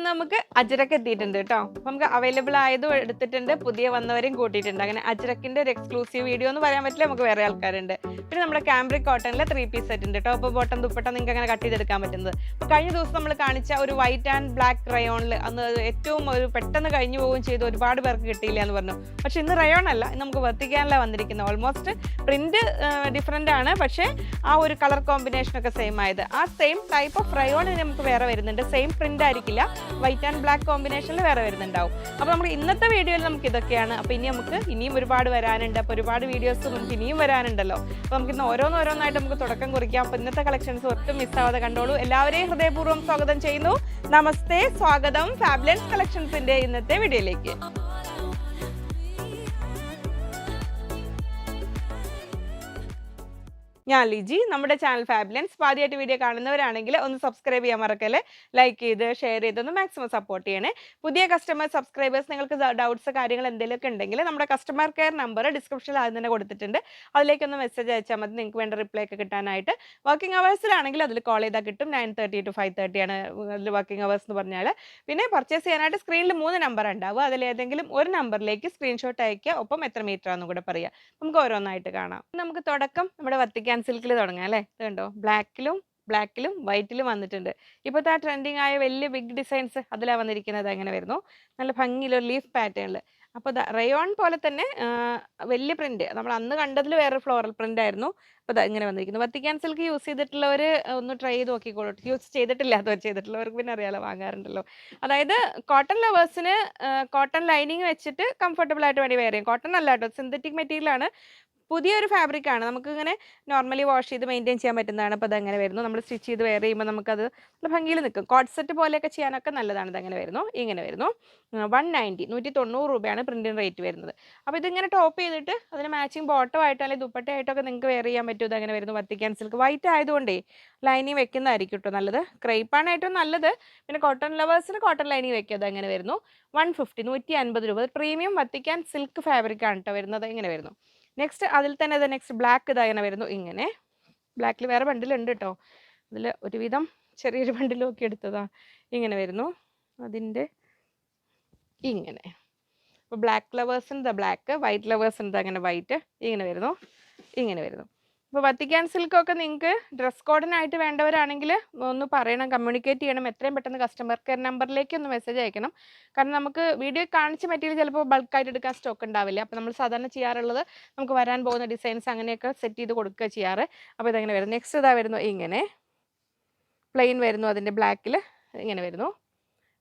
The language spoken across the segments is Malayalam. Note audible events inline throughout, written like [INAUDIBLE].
ഇന്ന് നമുക്ക് അജ്രക്ക് എത്തിയിട്ടുണ്ട് കേട്ടോ. അപ്പൊ നമുക്ക് അവൈലബിൾ ആയതും എടുത്തിട്ടുണ്ട്. പുതിയ വന്നവരെയും കൂട്ടിയിട്ടുണ്ട്. അങ്ങനെ അജ്രക്കിന്റെ ഒരു എക്സ്ക്ലൂസീവ് വീഡിയോ എന്ന് പറയാൻ പറ്റില്ല നമുക്ക് വേറെ ആൾക്കാരുണ്ട്. പിന്നെ നമ്മുടെ കാംബ്രിക് കോട്ടണിലെ ത്രീ പീസ് സെറ്റ് ഉണ്ട് കേട്ടോ. ടോപ്പ് ബോട്ടം ദുപ്പട്ട നിങ്ങൾക്ക് അങ്ങനെ കട്ട് ചെയ്തെടുക്കാൻ പറ്റുന്നത്. അപ്പൊ കഴിഞ്ഞ ദിവസം നമ്മൾ കാണിച്ച ഒരു വൈറ്റ് ആൻഡ് ബ്ലാക്ക് റയോണിൽ അന്ന് ഏറ്റവും ഒരു പെട്ടെന്ന് കഴിഞ്ഞു പോവുകയും ചെയ്ത്. ഒരുപാട് പേർക്ക് കിട്ടിയില്ല എന്ന് പറഞ്ഞു. പക്ഷെ ഇന്ന് റയോൺ അല്ല നമുക്ക് വർത്തിക്കാനല്ല വന്നിരിക്കുന്നത്. ഓൾമോസ്റ്റ് പ്രിന്റ് ഡിഫറെന്റ് ആണ്. പക്ഷെ ആ ഒരു കളർ കോമ്പിനേഷൻ ഒക്കെ സെയിം ആയത്. ആ സെയിം ടൈപ്പ് ഓഫ് റയോൺ നമുക്ക് വേറെ വരുന്നുണ്ട്. സെയിം പ്രിന്റ് ആയിരിക്കില്ല. വൈറ്റ് ആൻഡ് ബ്ലാക്ക് കോമ്പിനേഷനിൽ വേറെ വരുന്നുണ്ടാവും. അപ്പോൾ നമ്മൾ ഇന്നത്തെ വീഡിയോയിൽ നമുക്ക് ഇതൊക്കെയാണ്. അപ്പോൾ ഇനി നമുക്ക് ഇനിയും ഒരുപാട് വരാനുണ്ട്. അപ്പോൾ ഒരുപാട് വീഡിയോസ് നമുക്ക് ഇനിയും വരാനുണ്ടല്ലോ. അപ്പോൾ നമുക്ക് ഇന്ന് ഓരോന്നോരോന്നായിട്ട് നമുക്ക് തുടക്കം കുറിക്കാം. അപ്പോൾ ഇന്നത്തെ കളക്ഷൻസ് ഒട്ടും മിസ്സാവാതെ കണ്ടോളൂ. എല്ലാവരെയും ഹൃദയപൂർവം സ്വാഗതം ചെയ്യുന്നു. നമസ്തേ. സ്വാഗതം. ഫാബ്ലൻസ് കളക്ഷൻസിന്റെ ഇന്നത്തെ വീഡിയോയിലേക്ക് ഞാൻ ലിജി നമ്മുടെ ചാനൽ ഫാബിലൻസ് ആദ്യമായിട്ട് വീഡിയോ കാണുന്നവരാണെങ്കിൽ ഒന്ന് സബ്സ്ക്രൈബ് ചെയ്യാൻ മറക്കല്ലേ? ലൈക്ക് ചെയ്ത് ഷെയർ ചെയ്തൊന്ന് മാക്സിമം സപ്പോർട്ട് ചെയ്യണേ. പുതിയ കസ്റ്റമർ സബ്സ്ക്രൈബേഴ്സ് നിങ്ങൾക്ക് ഡൗട്ട്സ് കാര്യങ്ങൾ എന്തെങ്കിലുമൊക്കെ ഉണ്ടെങ്കിൽ നമ്മുടെ കസ്റ്റമർ കെയർ നമ്പർ ഡിസ്ക്രിപ്ഷനിൽ ആദ്യം തന്നെ കൊടുത്തിട്ടുണ്ട്. അതിലേക്കൊന്ന് മെസ്സേജ് അയച്ചാൽ മതി. നിങ്ങൾക്ക് വേണ്ട റിപ്ലൈ ഒക്കെ കിട്ടാനായിട്ട്. വർക്കിംഗ് അവേഴ്സിലാണെങ്കിൽ അതിൽ കോൾ ചെയ്താൽ കിട്ടും. Nine thirty two five thirty ആണ് അതിൽ വർക്കിംഗ് അവേഴ്സ് എന്ന് പറഞ്ഞാൽ. പിന്നെ പർച്ചേസ് ചെയ്യാനായിട്ട് സ്ക്രീനിൽ മൂന്ന് നമ്പർ ഉണ്ടാവും അതിലേതെങ്കിലും ഒരു നമ്പറിലേക്ക് സ്ക്രീൻഷോട്ട് അയക്കുക ഒപ്പം എത്ര മീറ്റർ ആണെന്നും കൂടെ പറയുക. നമുക്ക് ഓരോന്നായിട്ട് കാണാം. നമുക്ക് തുടക്കം നമ്മുടെ വത്തിക്കാൻ സിൽക്കിൽ തുടങ്ങാം അല്ലേ? ഇത് കണ്ടോ? ബ്ലാക്കിലും ബ്ലാക്കിലും വൈറ്റിലും വന്നിട്ടുണ്ട്. ഇപ്പോഴത്തെ ആ ട്രെൻഡിങ് ആയ വലിയ ബിഗ് ഡിസൈൻസ് അതിലാണ് വന്നിരിക്കുന്നത്. അങ്ങനെ വരുന്നു. നല്ല ഭംഗിയിലൊരു ലീഫ് പാറ്റേണിൽ അപ്പോൾ റയോൺ പോലെ തന്നെ വലിയ പ്രിന്റ് നമ്മൾ അന്ന് കണ്ടതിൽ വേറെ ഫ്ലോറൽ പ്രിന്റ് ആയിരുന്നു. അപ്പോൾ ദാ ഇങ്ങനെ വന്നിരിക്കുന്നു. വത്തിക്കാൻ സിൽക്ക് യൂസ് ചെയ്തിട്ടുള്ളവർ ഒന്ന് ട്രൈ ചെയ്ത് നോക്കിക്കോളൂ. യൂസ് ചെയ്തിട്ടില്ലാത്തവർ ചെയ്തിട്ടുള്ളവർക്ക് പിന്നെ അറിയാലോ വാങ്ങാറുണ്ടല്ലോ. അതായത് കോട്ടൺ ലവേഴ്സിന് കോട്ടൺ ലൈനിങ് വെച്ചിട്ട് കംഫർട്ടബിൾ ആയിട്ട് വേണ്ടി വെയർ കോട്ടൺ അല്ല കേട്ടോ സിന്തറ്റിക് മെറ്റീരിയൽ ആണ്. പുതിയൊരു ഫാബ്രിക്കാണ് നമുക്ക് ഇങ്ങനെ നോർമലി വാഷ് ചെയ്ത് മെയിന്റെയിൻ ചെയ്യാൻ പറ്റുന്നതാണ്. അപ്പോൾ അതങ്ങനെ വരുന്നു. നമ്മൾ സ്റ്റിച്ച് ചെയ്ത് വെയർ ചെയ്യുമ്പോൾ നമുക്കത് നല്ല ഭംഗിയിൽ നിൽക്കും. കോട്ട് സെറ്റ് പോലെയൊക്കെ ചെയ്യാനൊക്കെ നല്ലതാണ്. ഇതങ്ങനെ വരുന്നു. ഇങ്ങനെ വരുന്നു. വൺ നയന്റി നൂറ്റി തൊണ്ണൂറ് രൂപയാണ് പ്രിന്റിന് റേറ്റ് വരുന്നത്. അപ്പോൾ ഇതിങ്ങനെ ടോപ്പ് ചെയ്തിട്ട് അതിന് മാച്ചിങ് ബോട്ടോ ആയിട്ടോ അല്ലെങ്കിൽ ദുപ്പട്ടയായിട്ടൊക്കെ നിങ്ങൾക്ക് വെയർ ചെയ്യാൻ പറ്റും. ഇതങ്ങനെ വരുന്നു. വത്തിക്കാൻ സിൽക്ക് വൈറ്റ് ആയതുകൊണ്ടേ ലൈനിങ് വെക്കുന്നതായിരിക്കും കേട്ടോ നല്ലത്. ക്രൈപ്പാണ് ഏറ്റവും നല്ലത്. പിന്നെ കോട്ടൺ ലവേഴ്സിന് കോട്ടൺ ലൈനിങ് വെക്കുക അങ്ങനെ വരുന്നു. വൺ ഫിഫ്റ്റി നൂറ്റി അൻപത് രൂപ പ്രീമിയം വത്തിക്കാൻ സിൽക്ക് ഫാബ്രിക് ആണ് കേട്ടോ വരുന്നത്. ഇങ്ങനെ വരുന്നു. നെക്സ്റ്റ് അതിൽ തന്നെ ഇത് നെക്സ്റ്റ് ബ്ലാക്ക് ഇതായന വരുന്നു. ഇങ്ങനെ. ബ്ലാക്കിൽ വേറെ ബണ്ടിലുണ്ട് കേട്ടോ അതിൽ ഒരുവിധം ചെറിയൊരു ബണ്ടിലൊക്കെ എടുത്തതാ. ഇങ്ങനെ വരുന്നു. അതിന്റെ ഇങ്ങനെ. അപ്പോൾ ബ്ലാക്ക് ലവേഴ്സിന്റെ ബ്ലാക്ക് വൈറ്റ് ലവേഴ്സിന്റെ അങ്ങനെ വൈറ്റ് ഇങ്ങനെ വരുന്നു. ഇങ്ങനെ വരുന്നു. അപ്പോൾ വത്തിക്കാൻ സിൽക്കൊക്കെ നിങ്ങൾക്ക് ഡ്രസ് കോഡിനായിട്ട് വേണ്ടവരാണെങ്കിൽ ഒന്ന് പറയണം കമ്മ്യൂണിക്കേറ്റ് ചെയ്യണം എത്രയും പെട്ടെന്ന് കസ്റ്റമർ കെയർ നമ്പറിലേക്ക് ഒന്ന് മെസ്സേജ് അയക്കണം. കാരണം നമുക്ക് വീഡിയോ കാണിച്ച മെറ്റീരിയൽ ചിലപ്പോൾ ബൾക്കായിട്ട് എടുക്കാൻ സ്റ്റോക്ക് ഉണ്ടാവില്ല. അപ്പോൾ നമ്മൾ സാധാരണ ചെയ്യാറുള്ളത് നമുക്ക് വരാൻ പോകുന്ന ഡിസൈൻസ് അങ്ങനെയൊക്കെ സെറ്റ് ചെയ്ത് കൊടുക്കുക ചെയ്യാറ്. അപ്പോൾ ഇതങ്ങനെ വരുന്നു? നെക്സ്റ്റ് ഇതാ വരുന്നു ഇങ്ങനെ. പ്ലെയിൻ വരുന്നു അതിന്റെ ബ്ലാക്കിൽ ഇങ്ങനെ വരുന്നു.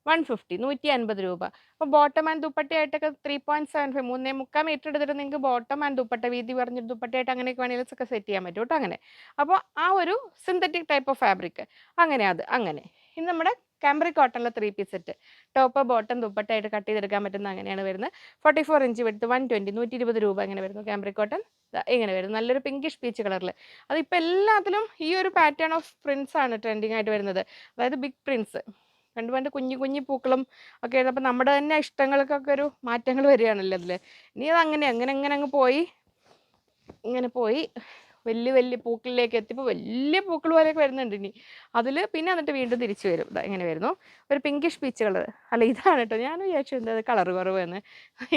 വൺ ഫിഫ്റ്റി നൂറ്റി അൻപത് രൂപ. അപ്പോൾ ബോട്ടം ആൻഡ് ദുപ്പട്ടയായിട്ടൊക്കെ ത്രീ പോയിന്റ് സെവൻ ഫൈവ് മൂന്നേ മുക്കാൽ മീറ്റർ എടുത്തിട്ട് നിങ്ങൾക്ക് ബോട്ടം ആൻഡ് ദുപ്പട്ട വീതി പറഞ്ഞ ദുപ്പട്ടയായിട്ട് അങ്ങനെയൊക്കെ വേണമെങ്കിൽ ഒക്കെ സെറ്റ് ചെയ്യാൻ പറ്റും കേട്ടോ അങ്ങനെ. അപ്പോൾ ആ ഒരു സിന്തറ്റിക് ടൈപ്പ് ഓഫ് ഫാബ്രിക് അങ്ങനെ അത് അങ്ങനെ. ഇനി നമ്മുടെ cambric കോട്ടണിലെ three piece set top bottom ദുപ്പട്ടയായിട്ട് cut ചെയ്തെടുക്കാൻ പറ്റുന്ന അങ്ങനെയാണ് വരുന്നത്. ഫോർട്ടി ഫോർ ഇഞ്ച് വെടുത്ത് വൺ ട്വന്റി നൂറ്റി ഇരുപത് രൂപ ഇങ്ങനെ വരുന്നു കാംബ്രി കോട്ടൺ ഇങ്ങനെ വരുന്നു. നല്ലൊരു പിങ്കിഷ് പീച്ച് കളറിൽ അതിപ്പോൾ എല്ലാത്തിലും ഈ ഒരു പാറ്റേൺ ഓഫ് പ്രിൻസ് ആണ് ട്രെൻഡിങ് ആയിട്ട് വരുന്നത്. അതായത് ബിഗ് പ്രിൻസ് രണ്ട് പണ്ട് കുഞ്ഞു കുഞ്ഞു പൂക്കളും ഒക്കെ ആയിരുന്നു. അപ്പം നമ്മുടെ തന്നെ ഇഷ്ടങ്ങൾക്കൊക്കെ ഒരു മാറ്റങ്ങൾ വരികയാണല്ലോ അതിൽ ഇനി അത് അങ്ങനെ അങ്ങനെ അങ്ങനെ അങ്ങ് പോയി. ഇങ്ങനെ പോയി. വലിയ വലിയ പൂക്കളിലേക്ക് എത്തിയപ്പോൾ വലിയ പൂക്കൾ പോലെയൊക്കെ വരുന്നുണ്ട് ഇനി. അതിൽ പിന്നെ എന്നിട്ട് വീണ്ടും തിരിച്ചു വരും. ഇങ്ങനെ വരുന്നു. ഒരു പിങ്കിഷ് പീച്ച് കളർ അല്ല ഇതാണ് കേട്ടോ ഞാൻ വിചാരിച്ചു എന്താ കളർ കുറവ് എന്ന്.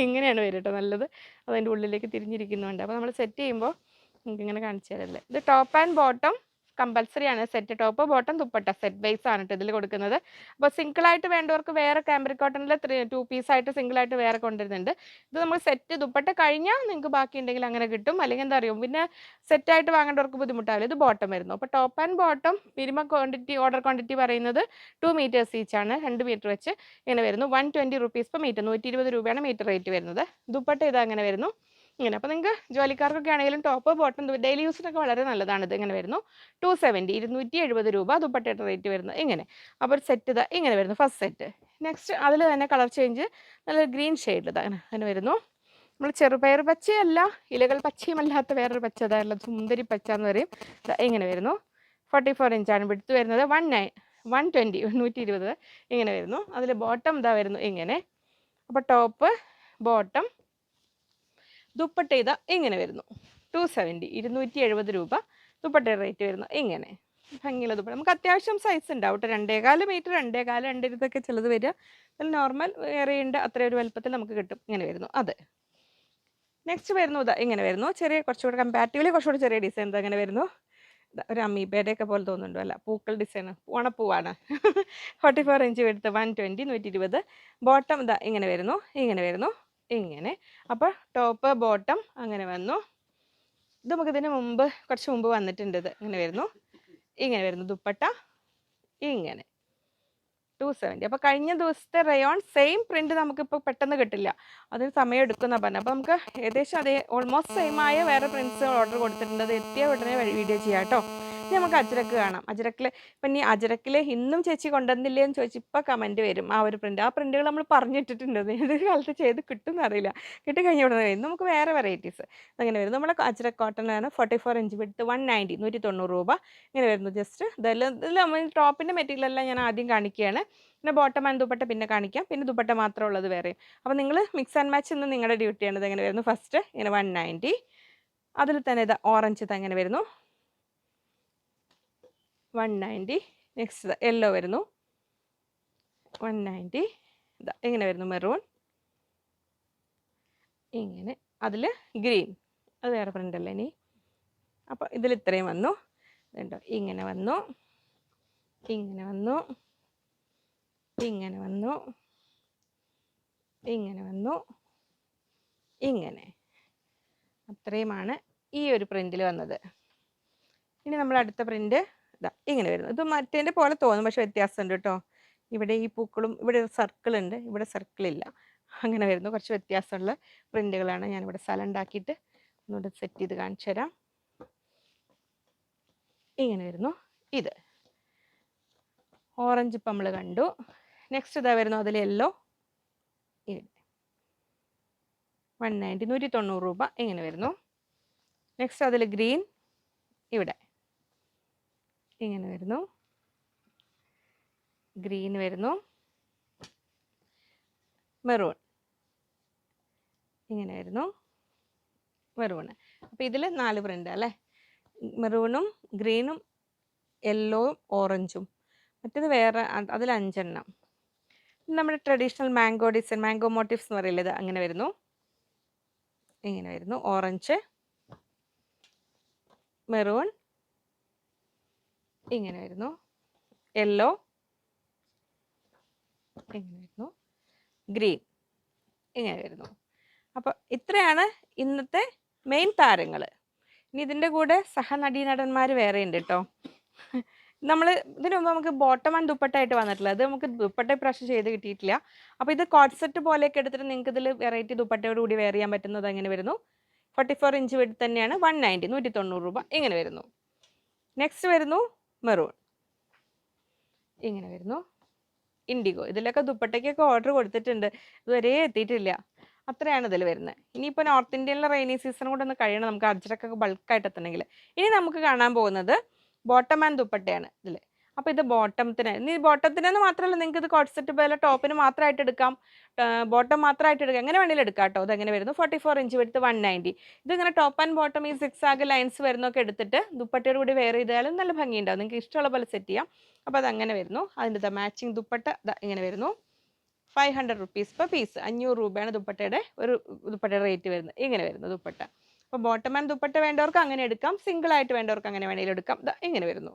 ഇങ്ങനെയാണ് വരും കേട്ടോ നല്ലത്. അതിന്റെ ഉള്ളിലേക്ക് തിരിഞ്ഞിരിക്കുന്നുണ്ട്. അപ്പോൾ നമ്മൾ സെറ്റ് ചെയ്യുമ്പോൾ നിങ്ങൾക്ക് ഇങ്ങനെ കാണിച്ചു തരല്ലേ ഇത് ടോപ്പ് ആൻഡ് ബോട്ടം കമ്പൽസറി ആണ്. Set top bottom dupatta. Set base ആണ് ഇതിൽ കൊടുക്കുന്നത്. അപ്പോൾ സിംഗിൾ ആയിട്ട് വേണ്ടവർക്ക് വേറെ കാമ്പറി കോട്ടണിൽ ത്രീ ടു പീസ് ആയിട്ട് സിംഗിൾ ആയിട്ട് വേറെ കൊണ്ടുവരുന്നുണ്ട്. ഇത് നമ്മൾ സെറ്റ് ദുപ്പട്ട കഴിഞ്ഞാൽ നിങ്ങൾക്ക് ബാക്കി ഉണ്ടെങ്കിൽ അങ്ങനെ കിട്ടും. അല്ലെങ്കിൽ എന്താ അറിയും? പിന്നെ സെറ്റ് ആയിട്ട് വാങ്ങേണ്ടവർക്ക് ബുദ്ധിമുട്ടാവില്ല. ഇത് ബോട്ടം വരുന്നു. അപ്പോൾ top and bottom minimum quantity order quantity പറയുന്നത് ടു മീറ്റേഴ്സ് ഈച്ച് ആണ്. രണ്ട് മീറ്റർ വെച്ച് ഇങ്ങനെ വരുന്നു. One twenty rupees per metre നൂറ്റി ഇരുപത് രൂപയാണ് മീറ്റർ റേറ്റ് വരുന്നത്. ദുപ്പട്ട ഇത് അങ്ങനെ വരുന്നു. ഇങ്ങനെ. അപ്പോൾ നിങ്ങൾക്ക് ജോലിക്കാർക്കൊക്കെ ആണെങ്കിലും ടോപ്പ് ബോട്ടം ഡെയിലി യൂസിനൊക്കെ വളരെ നല്ലതാണ്. ഇത് ഇങ്ങനെ വരുന്നു? ടു സെവന്റി ഇരുന്നൂറ്റി എഴുപത് രൂപ ദുപ്പട്ടയുടെ റേറ്റ് വരുന്നത് ഇങ്ങനെ. അപ്പോൾ ഒരു സെറ്റ് ഇതാ. ഇങ്ങനെ വരുന്നു. ഫസ്റ്റ് സെറ്റ് നെക്സ്റ്റ് അതിൽ തന്നെ കളർ ചേഞ്ച് നല്ല ഗ്രീൻ ഷെയ്ഡിൽ അങ്ങനെ അങ്ങനെ വരുന്നു. നമ്മൾ ചെറുപയർ പച്ചയല്ല ഇലകൾ പച്ചയുമല്ലാത്ത വേറൊരു പച്ച അതായത് സുന്ദരി പച്ച എന്ന് പറയും. ഇങ്ങനെ വരുന്നു. ഫോർട്ടി ഫോർ ഇഞ്ചാണ് വിടുത്ത് വരുന്നത്. വൺ നയൻ വൺ ട്വന്റി നൂറ്റി ഇരുപത് ഇങ്ങനെ വരുന്നു. അതിൽ ബോട്ടം ഇതാ വരുന്നു. ഇങ്ങനെ. അപ്പോൾ ടോപ്പ് ബോട്ടം ദുപ്പട്ട ഇതാ ഇങ്ങനെ വരുന്നു. ടു സെവന്റി ഇരുന്നൂറ്റി എഴുപത് രൂപ ദുപ്പട്ട റേറ്റ് വരുന്നു. ഇങ്ങനെ. ഭംഗിയുള്ള ദുപ്പട്ട. നമുക്ക് അത്യാവശ്യം സൈസ് ഉണ്ടാവും കേട്ടോ. രണ്ടേകാൽ മീറ്റർ രണ്ടേകാൽ രണ്ടിരുത്തൊക്കെ ചിലത് വരിക. അതിൽ നോർമൽ ഏറിയുണ്ട് അത്ര ഒരു വലുപ്പത്തിൽ നമുക്ക് കിട്ടും. ഇങ്ങനെ വരുന്നു. അതെ. നെക്സ്റ്റ് വരുന്നു ഇതാ ഇങ്ങനെ വരുന്നു. ചെറിയ കുറച്ചുകൂടെ കമ്പാരിറ്റീവ്ലി കുറച്ചുകൂടി ചെറിയ ഡിസൈൻ ഇതാ ഇങ്ങനെ വരുന്നു. ഒരു അമ്മീബേടെ ഒക്കെ പോലെ തോന്നുന്നുണ്ടോ അല്ല? പൂക്കൾ ഡിസൈൻ ഓണപ്പൂവാണ്. ഫോർട്ടി ഫോർ ഇഞ്ച് എടുത്ത് വൺ ട്വന്റി നൂറ്റി ഇരുപത് ബോട്ടം ഇതാ ഇങ്ങനെ വരുന്നു. ഇങ്ങനെ വരുന്നു. ഇങ്ങനെ. അപ്പോൾ ടോപ്പ് ബോട്ടം അങ്ങനെ വന്നു. ഇത് നമുക്ക് ഇതിന് മുമ്പ് കുറച്ച് മുമ്പ് വന്നിട്ടുണ്ട് ഇത്. ഇങ്ങനെ വരുന്നു. ഇങ്ങനെ വരുന്നു. ദുപ്പട്ട ഇങ്ങനെ. ടു സെവന്റി അപ്പോൾ കഴിഞ്ഞ ദിവസത്തെ റയോൺ സെയിം പ്രിന്റ് നമുക്ക് നമുക്കിപ്പോൾ പെട്ടെന്ന് കിട്ടില്ല. അതിന് സമയം എടുക്കുന്ന പറഞ്ഞു അപ്പോൾ നമുക്ക് ഏകദേശം അതേ ഓൾമോസ്റ്റ് സെയിം ആയ വേറെ പ്രിന്റ്സ് ഓർഡർ കൊടുത്തിട്ടുണ്ട്. എത്തിയ ഉടനെ വീഡിയോ ചെയ്യാം കേട്ടോ. നമുക്ക് അജരക്ക് കാണാം. അജരക്കിൽ ഇപ്പം ഇനി അജരക്കിൽ ഇന്നും ചേച്ചി കൊണ്ടുവന്നില്ലേ എന്ന് ചോദിച്ചു ഇപ്പം കമന്റ് വരും. ആ ഒരു പ്രിന്റ് ആ പ്രിന്റുകൾ നമ്മൾ പറഞ്ഞിട്ടിട്ടുണ്ട്. ഏത് കാലത്ത് ചെയ്ത് കിട്ടും എന്നറിയില്ല കിട്ടിക്കഴിഞ്ഞ ഇവിടെ വരും. നമുക്ക് വേറെ വെറൈറ്റീസ് അങ്ങനെ വരും. നമ്മുടെ അജരക് കോട്ടൺ ആണ് ഫോർട്ടി ഫോർ ഇഞ്ച് വിട്ട് വൺ നയന്റി നൂറ്റി തൊണ്ണൂറ് രൂപ. ഇങ്ങനെ വരുന്നു. ജസ്റ്റ് ഇതെല്ലാം ഇതിൽ നമ്മൾ ടോപ്പിന്റെ മെറ്റീരിയൽ എല്ലാം ഞാൻ ആദ്യം കാണിക്കുകയാണ് പിന്നെ ബോട്ടം ആൻഡ് ദുപ്പട്ട പിന്നെ കാണിക്കാം. പിന്നെ ദുപ്പട്ട മാത്രമേ ഉള്ളത് വേറെ അപ്പോൾ നിങ്ങൾ മിക്സ് ആൻഡ് മാച്ച് ഇന്ന് നിങ്ങളുടെ ഡ്യൂട്ടിയാണ് ഇതെങ്ങനെ വരുന്നു. ഫസ്റ്റ് ഇങ്ങനെ വൺ നയന്റി അതിൽ തന്നെ ഇത് ഓറഞ്ച് ഇത് എങ്ങനെ വരുന്നു. വൺ നയന്റി നെക്സ്റ്റ് യെല്ലോ വരുന്നു. വൺ നയന്റി ഇതാ ഇങ്ങനെ വരുന്നു മെറൂൺ ഇങ്ങനെ. അതിൽ ഗ്രീൻ അത് വേറെ പ്രിന്റ് അല്ലേ ഇനി? അപ്പോൾ ഇതിൽ ഇത്രയും വന്നു. ഇതുണ്ടോ ഇങ്ങനെ വന്നു. ഇങ്ങനെ വന്നു. ഇങ്ങനെ വന്നു. ഇങ്ങനെ വന്നു. ഇങ്ങനെ. അത്രയുമാണ് ഈ ഒരു പ്രിന്റിൽ വന്നത്. ഇനി നമ്മൾ അടുത്ത പ്രിന്റ് ഇതാ ഇങ്ങനെ വരുന്നു. ഇത് മറ്റേന്റെ പോലെ തോന്നും പക്ഷെ വ്യത്യാസമുണ്ട് കേട്ടോ. ഇവിടെ ഈ പൂക്കളും ഇവിടെ സർക്കിൾ ഉണ്ട്. ഇവിടെ സർക്കിൾ ഇല്ല. അങ്ങനെ വരുന്നു. കുറച്ച് വ്യത്യാസമുള്ള പ്രിന്റുകളാണ് ഞാനിവിടെ സ്ഥലം ഉണ്ടാക്കിയിട്ട് ഒന്നുകൂടെ സെറ്റ് ചെയ്ത് കാണിച്ചു തരാം. ഇങ്ങനെ വരുന്നു. ഇത് ഓറഞ്ച് ഇപ്പം നമ്മൾ കണ്ടു. നെക്സ്റ്റ് ഇതാ വരുന്നു. അതിൽ യെല്ലോ വൺ നയന്റി നൂറ്റി തൊണ്ണൂറ് രൂപ ഇങ്ങനെ വരുന്നു. നെക്സ്റ്റ് അതിൽ ഗ്രീൻ ഇവിടെ. ഇങ്ങനെ വരുന്നു. ഗ്രീൻ വരുന്നു. മെറൂൺ ഇങ്ങനെ വരുന്നു. മെറൂണ് അപ്പോൾ ഇതിൽ നാല് പ്രിന്റ് അല്ലേ? മെറൂണും ഗ്രീനും യെല്ലോയും ഓറഞ്ചും മറ്റേത് വേറെ അതിൽ അഞ്ചെണ്ണം. നമ്മുടെ traditional mango design mango motifs എന്ന് പറയുന്നത് അങ്ങനെ വരുന്നു. ഇങ്ങനെ വരുന്നു. ഓറഞ്ച് മെറൂൺ ഇങ്ങനെ വരുന്നു യെല്ലോ ഇങ്ങനെ വരുന്നു ഗ്രീൻ ഇങ്ങനെ വരുന്നു അപ്പോൾ ഇത്രയാണ് ഇന്നത്തെ മെയിൻ താരങ്ങൾ ഇനി ഇതിന്റെ കൂടെ സഹനടീനടന്മാർ വേറെ ഉണ്ട് കേട്ടോ നമ്മൾ ഇതിനു മുമ്പ് നമുക്ക് ബോട്ടം ആൻഡ് ദുപ്പട്ടായിട്ട് വന്നിട്ടില്ല. അത് നമുക്ക് ദുപ്പട്ട പ്രാവശ്യം ചെയ്ത് കിട്ടിയിട്ടില്ല. അപ്പോൾ ഇത് കോൺസെപ്റ്റ് പോലെയൊക്കെ എടുത്തിട്ട് നിങ്ങൾക്ക് ഇതിൽ വെറൈറ്റി ദുപ്പട്ടയോട് കൂടി വെയർ ചെയ്യാൻ പറ്റുന്നത് എങ്ങനെ വരുന്നു. ഫോർട്ടി ഫോർ ഇഞ്ച് വെടി തന്നെയാണ്. വൺ നയന്റി നൂറ്റി തൊണ്ണൂറ് രൂപ ഇങ്ങനെ വരുന്നു. നെക്സ്റ്റ് വരുന്നു മെറൂൺ. ഇങ്ങനെ വരുന്നു. ഇൻഡിഗോ. ഇതിലൊക്കെ ദുപ്പട്ടയ്ക്കൊക്കെ ഓർഡർ കൊടുത്തിട്ടുണ്ട്. ഇതുവരെ എത്തിയിട്ടില്ല. അത്രയാണ് ഇതിൽ വരുന്നത്. ഇനിയിപ്പോൾ നോർത്ത് ഇന്ത്യയിലെ റെയിനി സീസൺ കൂടെ ഒന്ന് കഴിയണം. നമുക്ക് അജ്രക്കൊക്കെ ബൾക്കായിട്ട് എത്തണമെങ്കിൽ. ഇനി നമുക്ക് കാണാൻ പോകുന്നത് ബോട്ടം ആൻഡ് ദുപ്പട്ടയാണ് ഇതിൽ അപ്പോൾ ഇത് ബോട്ടത്തിന്. ഇനി ബോട്ടത്തിന് മാത്രമല്ല നിങ്ങൾക്ക് ഇത് കോട്ട്സെറ്റ് പോലെ ടോപ്പിന് മാത്രമായിട്ട് എടുക്കാം. ബോട്ടം മാത്രമായിട്ട് എടുക്കാം. എങ്ങനെ വേണമെങ്കിലും എടുക്കാം കേട്ടോ അതെങ്ങനെ വരുന്നു? ഫോർട്ടി ഫോർ ഇഞ്ച് എടുത്ത് വൺ നയന്റി. ഇതിങ്ങനെ ടോപ്പ് ആൻഡ് ബോട്ടം ഈ സിക്സ് ആഗ് ലൈൻസ് വരുന്നൊക്കെ എടുത്തിട്ട് ദുപ്പട്ടയോട് കൂടി വെയർ ചെയ്താലും നല്ല ഭംഗിയുണ്ടാവും. നിങ്ങൾക്ക് ഇഷ്ടമുള്ള പോലെ സെറ്റ് ചെയ്യാം. അപ്പോൾ അത് അങ്ങനെ വരുന്നു. അതിന്റെ മാച്ചിങ് ദുപ്പട്ട ഇങ്ങനെ വരുന്നു. Five hundred rupees per piece. അഞ്ഞൂറ് രൂപയാണ് ദുപ്പട്ടയുടെ ഒരു ദുപ്പട്ടയുടെ റേറ്റ് വരുന്നത്. ഇങ്ങനെ വരുന്നു ദുപ്പട്ട. അപ്പോൾ ബോട്ടം ആൻഡ് ദുപ്പട്ട വേണ്ടവർക്ക് അങ്ങനെ എടുക്കാം. സിംഗിൾ ആയിട്ട് വേണ്ടവർക്ക് അങ്ങനെ വേണമെങ്കിലും എടുക്കാം. ഇങ്ങനെ വരുന്നു.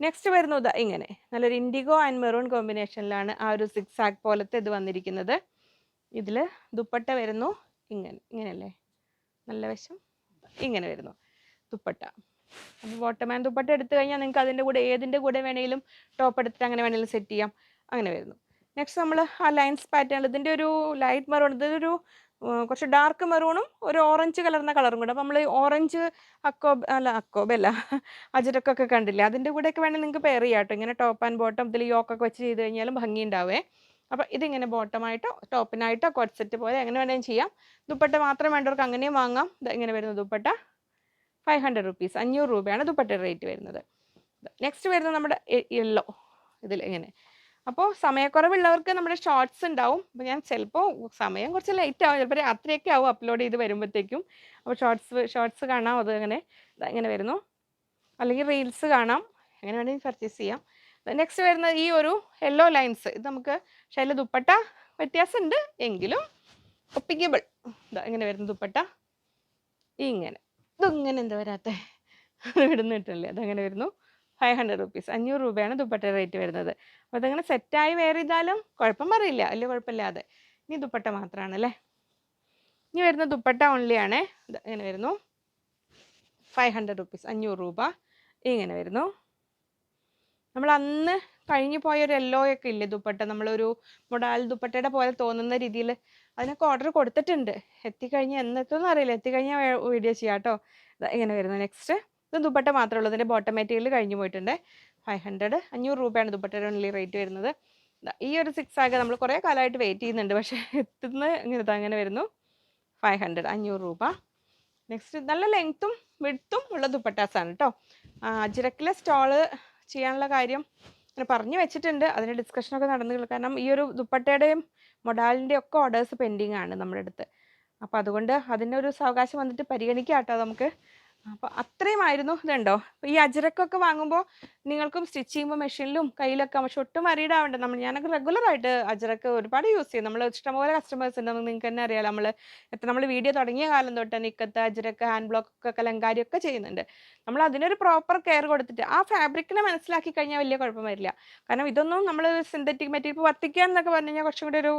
നെക്സ്റ്റ് വരുന്നു ദാ ഇങ്ങനെ. നല്ലൊരു ഇൻഡിഗോ ആൻഡ് മെറൂൺ കോമ്പിനേഷനിലാണ് ആ ഒരു സിക്സ് പോലത്തെ ഇത് വന്നിരിക്കുന്നത്. ഇതിൽ ദുപ്പട്ട വരുന്നു. ഇങ്ങനെ ഇങ്ങനെയല്ലേ? നല്ല വശം. ഇങ്ങനെ വരുന്നു. ദുപ്പട്ട. അപ്പോൾ ബോട്ടമാൻ ദുപ്പട്ട എടുത്തു കഴിഞ്ഞാൽ നിങ്ങൾക്ക് അതിന്റെ കൂടെ ഏതിന്റെ കൂടെ വേണമെങ്കിലും ടോപ്പ് എടുത്തിട്ട് അങ്ങനെ വേണമെങ്കിലും സെറ്റ് ചെയ്യാം. അങ്ങനെ വരുന്നു. നെക്സ്റ്റ് നമ്മൾ ആ ലൈൻസ് പാറ്റേൺ ഇതിന്റെ ഒരു ലൈറ്റ് മെറൂൺ ഇതൊരു കുറച്ച് ഡാർക്ക് മെറൂണും ഒരു ഓറഞ്ച് കലർന്ന കളറും കൂടെ. അപ്പോൾ നമ്മൾ ഓറഞ്ച് അക്കോബ് അല്ല അക്കോബ് അല്ല [LAUGHS] അജിരക്കൊക്കെ കണ്ടില്ലേ? അതിന്റെ കൂടെയൊക്കെ വേണമെങ്കിൽ നിങ്ങൾക്ക് പെയർ ചെയ്യാം കേട്ടോ ഇങ്ങനെ ടോപ്പ് ആൻഡ് ബോട്ടം ഇതിൽ യോക്കൊക്കെ വെച്ച് ചെയ്ത് കഴിഞ്ഞാലും ഭംഗി ഉണ്ടാവേ അപ്പോൾ ഇതിങ്ങനെ ബോട്ടമായിട്ടോ ടോപ്പിനായിട്ടോ കോട്ട് സെറ്റ് പോലെ എങ്ങനെ വേണമെങ്കിലും ചെയ്യാം. ദുപ്പട്ട മാത്രം വേണ്ടവർക്ക് അങ്ങനെയും വാങ്ങാം. ഇങ്ങനെ വരുന്ന ദുപ്പട്ട. ഫൈവ് ഹൺഡ്രഡ് റുപ്പീസ് അഞ്ഞൂറ് രൂപയാണ് ദുപ്പട്ടയുടെ റേറ്റ് വരുന്നത്. നെക്സ്റ്റ് വരുന്നത് നമ്മുടെ യെല്ലോ. ഇതിൽ ഇങ്ങനെ. അപ്പോൾ സമയക്കുറവുള്ളവർക്ക് നമ്മുടെ ഷോർട്സ് ഉണ്ടാവും. അപ്പോൾ ഞാൻ ചിലപ്പോൾ സമയം കുറച്ച് ലേറ്റ് ആവും. ചിലപ്പോൾ രാത്രിയൊക്കെ ആവും അപ്ലോഡ് ചെയ്ത് വരുമ്പോഴത്തേക്കും അപ്പോൾ ഷോർട്സ് ഷോർട്സ് കാണാം. അത് അങ്ങനെ ഇങ്ങനെ വരുന്നു. അല്ലെങ്കിൽ റീൽസ് കാണാം. അങ്ങനെ വേണമെങ്കിൽ പർച്ചേസ് ചെയ്യാം. നെക്സ്റ്റ് വരുന്നത് ഈ ഒരു യെല്ലോ ലൈൻസ് ഇത് നമുക്ക് അതിൽ ദുപ്പട്ട വ്യത്യാസമുണ്ട്. എങ്കിലും ഒപ്പിക്കബിൾ. ഇതാ ഇങ്ങനെ വരുന്ന ദുപ്പട്ട. ഇങ്ങനെ. ഇതിങ്ങനെ എന്താ വരാത്തേ? ഇവിടുന്ന് കിട്ടില്ലേ അതങ്ങനെ വരുന്നു. ഫൈവ് ഹൺഡ്രഡ് റുപ്പീസ് അഞ്ഞൂറ് രൂപയാണ് ദുപ്പട്ട റേറ്റ് വരുന്നത്. അപ്പോൾ അതങ്ങനെ സെറ്റായി വെയർ ചെയ്താലും കുഴപ്പം പറയില്ല വലിയ കുഴപ്പമില്ലാതെ. ഇനി ദുപ്പട്ട മാത്രമാണ് അല്ലേ ഇനി വരുന്ന ദുപ്പട്ട ഓൺലി ആണ്. ഇങ്ങനെ വരുന്നു. ഫൈവ് ഹൺഡ്രഡ് റുപ്പീസ് അഞ്ഞൂറ് രൂപ. ഇങ്ങനെ വരുന്നു. നമ്മൾ അന്ന് കഴിഞ്ഞു പോയ ഒരു യെല്ലോ ഒക്കെ ഇല്ലേ ദുപ്പട്ട? നമ്മളൊരു മൊഡാൽ ദുപ്പട്ടയുടെ പോലെ തോന്നുന്ന രീതിയിൽ അതിനൊക്കെ ഓർഡർ കൊടുത്തിട്ടുണ്ട്. എത്തിക്കഴിഞ്ഞാൽ എന്നെത്തുമെന്ന് അറിയില്ല. എത്തിക്കഴിഞ്ഞാൽ വീഡിയോ ചെയ്യാം കേട്ടോ ഇങ്ങനെ വരുന്നു. നെക്സ്റ്റ് ഇത് ദുപ്പട്ട മാത്രമേ ഉള്ളൂ. ഇതിന്റെ ബോട്ടം മെറ്റീരിയൽ കഴിഞ്ഞു പോയിട്ടുണ്ട്. ഫൈവ് ഹൺഡ്രഡ് അഞ്ഞൂറ് രൂപയാണ് ദുപ്പട്ടയുടെ ഉള്ളിൽ റേറ്റ് വരുന്നത്. ഈ ഒരു സിക്സ് ആകെ നമ്മൾ കുറേ കാലമായിട്ട് വെയിറ്റ് ചെയ്യുന്നുണ്ട്. പക്ഷേ എത്തുന്ന ഇങ്ങനെ അങ്ങനെ വരുന്നു. ഫൈവ് ഹൺഡ്രഡ് അഞ്ഞൂറ് രൂപ. നെക്സ്റ്റ് നല്ല ലെങ്ത്തും വിടുത്തും ഉള്ള ദുപ്പട്ടാസാണ് കേട്ടോ അജിരക്കിലെ സ്റ്റോൾ ചെയ്യാനുള്ള കാര്യം ഇങ്ങനെ പറഞ്ഞു വെച്ചിട്ടുണ്ട്. അതിന്റെ ഡിസ്കഷനൊക്കെ നടന്നു കാരണം ഈ ഒരു ദുപ്പട്ടയുടെയും മൊഡാലിന്റെയും ഒക്കെ ഓർഡേഴ്സ് പെൻഡിങ് ആണ് നമ്മുടെ അടുത്ത്. അപ്പോൾ അതുകൊണ്ട് അതിന്റെ ഒരു സാവകാശം വന്നിട്ട് പരിഗണിക്കാം കേട്ടോ നമുക്ക്. അപ്പോൾ അത്രയുമായിരുന്നു ഇതുണ്ടോ? ഈ അജരക്കൊക്കെ വാങ്ങുമ്പോൾ നിങ്ങൾക്കും സ്റ്റിച്ച് ചെയ്യുമ്പോൾ മെഷീനിലും കയ്യിലൊക്കെ പക്ഷെ ഒട്ടും ആവണ്ട. നമ്മൾ ഞാനൊക്കെ റെഗുലർ ആയിട്ട് അജരക്ക് ഒരുപാട് യൂസ് ചെയ്യും. നമ്മൾ ഇഷ്ടംപോലെ കസ്റ്റമേഴ്സ് ഉണ്ട്. നിങ്ങൾക്ക് തന്നെ അറിയാം നമ്മൾ എത്ര നമ്മൾ വീഡിയോ തുടങ്ങിയ കാലം തൊട്ട് നിക്കത്ത് അജരക്ക് ഹാൻഡ് ബ്ലോക്ക് ഒക്കെ കലങ്കാരി ഒക്കെ ചെയ്യുന്നുണ്ട്. നമ്മൾ അതിനൊരു പ്രോപ്പർ കെയർ കൊടുത്തിട്ട് ആ ഫാബ്രിക്കിനെ മനസ്സിലാക്കി കഴിഞ്ഞാൽ വലിയ കുഴപ്പം വരില്ല. കാരണം ഇതൊന്നും നമ്മൾ സിന്തറ്റിക് മെറ്റീരിയൽ വർത്തിക്കുക എന്നൊക്കെ പറഞ്ഞു കഴിഞ്ഞാൽ കുറച്ചും കൂടി ഒരു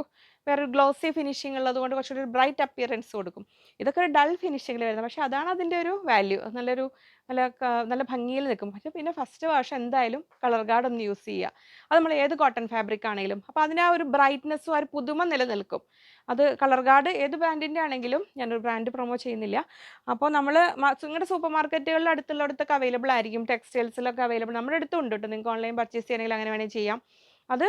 വേറെ ഗ്ലോസി ഫിനിഷിംഗ് ഉള്ളത് കൊണ്ട് കുറച്ചുകൂടി ഒരു ബ്രൈറ്റ് അപ്പിയറൻസ് കൊടുക്കും. ഇതൊക്കെ ഒരു ഡൾ ഫിനിഷിങ്ങിൽ വരുന്നത്. പക്ഷേ അതാണ് അതിന്റെ ഒരു വാല്യൂ നല്ലൊരു നല്ല നല്ല ഭംഗിയിൽ നിൽക്കും. പക്ഷേ പിന്നെ ഫസ്റ്റ് വാഷ് എന്തായാലും കളർ ഗാർഡ് ഒന്ന് യൂസ് ചെയ്യുക. അത് നമ്മൾ ഏത് കോട്ടൺ ഫാബ്രിക് ആണെങ്കിലും. അപ്പോൾ അതിന് ആ ഒരു ബ്രൈറ്റ്നെസ്സും ആ ഒരു പുതുമ നിലനിൽക്കും. അത് കളർ ഗാർഡ് ഏത് ബ്രാൻഡിന്റെ ആണെങ്കിലും ഞാനൊരു ബ്രാൻഡ് പ്രൊമോ ചെയ്യുന്നില്ല. അപ്പോൾ നമ്മൾ നിങ്ങളുടെ സൂപ്പർ മാർക്കറ്റുകളിൽ അടുത്തുള്ളിടത്തൊക്കെ അവൈലബിൾ ആയിരിക്കും. ടെക്സ്റ്റൈൽസിലൊക്കെ അവൈലബിൾ നമ്മുടെ അടുത്തും ഉണ്ട് കേട്ടോ നിങ്ങൾക്ക് ഓൺലൈൻ പർച്ചേസ് ചെയ്യണമെങ്കിൽ അങ്ങനെ വേണമെങ്കിൽ ചെയ്യാം. അത്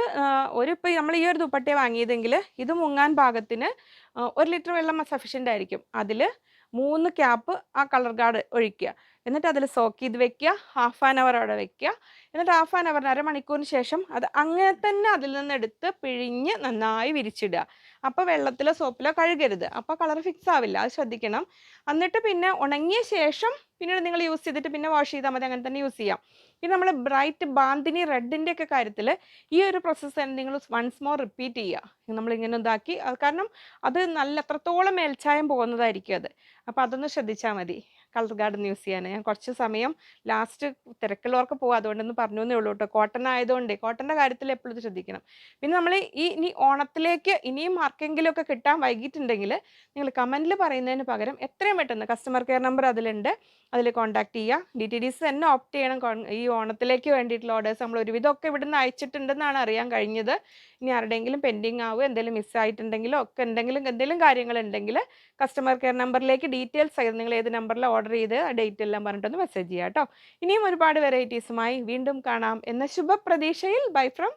ഒരു ഇപ്പോൾ നമ്മൾ ഈ ഒരു ദുപ്പട്ടയെ വാങ്ങിയതെങ്കിൽ ഇത് മുങ്ങാൻ പാകത്തിന് ഒരു ലിറ്റർ വെള്ളം സഫീഷ്യന്റ് ആയിരിക്കും. അതിൽ മൂന്ന് ക്യാപ്പ് ആ കളർ ഗാർഡ് ഒഴിക്കുക. എന്നിട്ട് അതിൽ സോക്ക് ചെയ്ത് വെക്കുക. ഹാഫ് ആൻ അവർ അവിടെ വെക്കുക. എന്നിട്ട് ഹാഫ് ആൻ അവറിന് അരമണിക്കൂറിന് ശേഷം അത് അങ്ങനെ തന്നെ അതിൽ നിന്ന് എടുത്ത് പിഴിഞ്ഞ് നന്നായി വിരിച്ചിടുക. അപ്പോൾ വെള്ളത്തിലോ സോപ്പിലോ കഴുകരുത്. അപ്പോൾ കളർ ഫിക്സ് ആവില്ല. അത് ശ്രദ്ധിക്കണം. എന്നിട്ട് പിന്നെ ഉണങ്ങിയ ശേഷം പിന്നീട് നിങ്ങൾ യൂസ് ചെയ്തിട്ട് പിന്നെ വാഷ് ചെയ്താൽ മതി. അങ്ങനെ തന്നെ യൂസ് ചെയ്യാം. പിന്നെ നമ്മൾ ബ്രൈറ്റ് ബാന്തിനി റെഡിന്റെ ഒക്കെ കാര്യത്തിൽ ഈ ഒരു പ്രോസസ്സ് തന്നെ നിങ്ങൾ വൺസ് മോർ റിപ്പീറ്റ് ചെയ്യുക. നമ്മളിങ്ങനെ ഇതാക്കി. കാരണം അത് നല്ല എത്രത്തോളം മേൽച്ചായം പോകുന്നതായിരിക്കും അത്. അപ്പോൾ അതൊന്ന് ശ്രദ്ധിച്ചാൽ മതി. കളർ ഗാർഡൻ യൂസ് ചെയ്യാൻ ഞാൻ കുറച്ച് സമയം ലാസ്റ്റ് തിരക്കുള്ളവർക്ക് പോകും അതുകൊണ്ടൊന്ന് പറഞ്ഞു എന്നേ ഉള്ളൂ കേട്ടോ. കോട്ടൺ ആയതുകൊണ്ട് കോട്ടന്റെ കാര്യത്തിൽ എപ്പോഴും ശ്രദ്ധിക്കണം. പിന്നെ നമ്മൾ ഈ ഇനി ഓണത്തിലേക്ക് ഇനിയും ആർക്കെങ്കിലുമൊക്കെ കിട്ടാൻ വൈകിട്ടുണ്ടെങ്കിൽ നിങ്ങൾ കമന്റിൽ പറയുന്നതിന് പകരം എത്രയും പെട്ടെന്ന് കസ്റ്റമർ കെയർ നമ്പർ അതിലുണ്ട്. അതിൽ കോൺടാക്ട് ചെയ്യുക ഡി ടി ഡി സി തന്നെ ഓപ്റ്റ് ചെയ്യണം. ഈ ഓണത്തിലേക്ക് വേണ്ടിയിട്ടുള്ള ഓർഡേഴ്സ് നമ്മൾ ഒരുവിധമൊക്കെ ഇവിടുന്ന് അയച്ചിട്ടുണ്ടെന്നാണ് അറിയാൻ കഴിഞ്ഞത്. ഇനി ആരുടെയെങ്കിലും പെൻഡിങ് ആവുക എന്തെങ്കിലും മിസ്സായിട്ടുണ്ടെങ്കിലോ ഒക്കെ എന്തെങ്കിലും എന്തെങ്കിലും കാര്യങ്ങളുണ്ടെങ്കിൽ കസ്റ്റമർ കെയർ നമ്പറിലേക്ക് ഡീറ്റെയിൽസ് ആയിരുന്നു നിങ്ങൾ ഏത് നമ്പറിൽ ഓർഡർ ചെയ്ത് ഡേറ്റ് എല്ലാം പറഞ്ഞിട്ടൊന്ന് മെസ്സേജ് ചെയ്യാം കേട്ടോ ഇനിയും ഒരുപാട് വെറൈറ്റീസുമായി വീണ്ടും കാണാം എന്ന ശുഭപ്രതീക്ഷയിൽ ബൈ ഫ്രം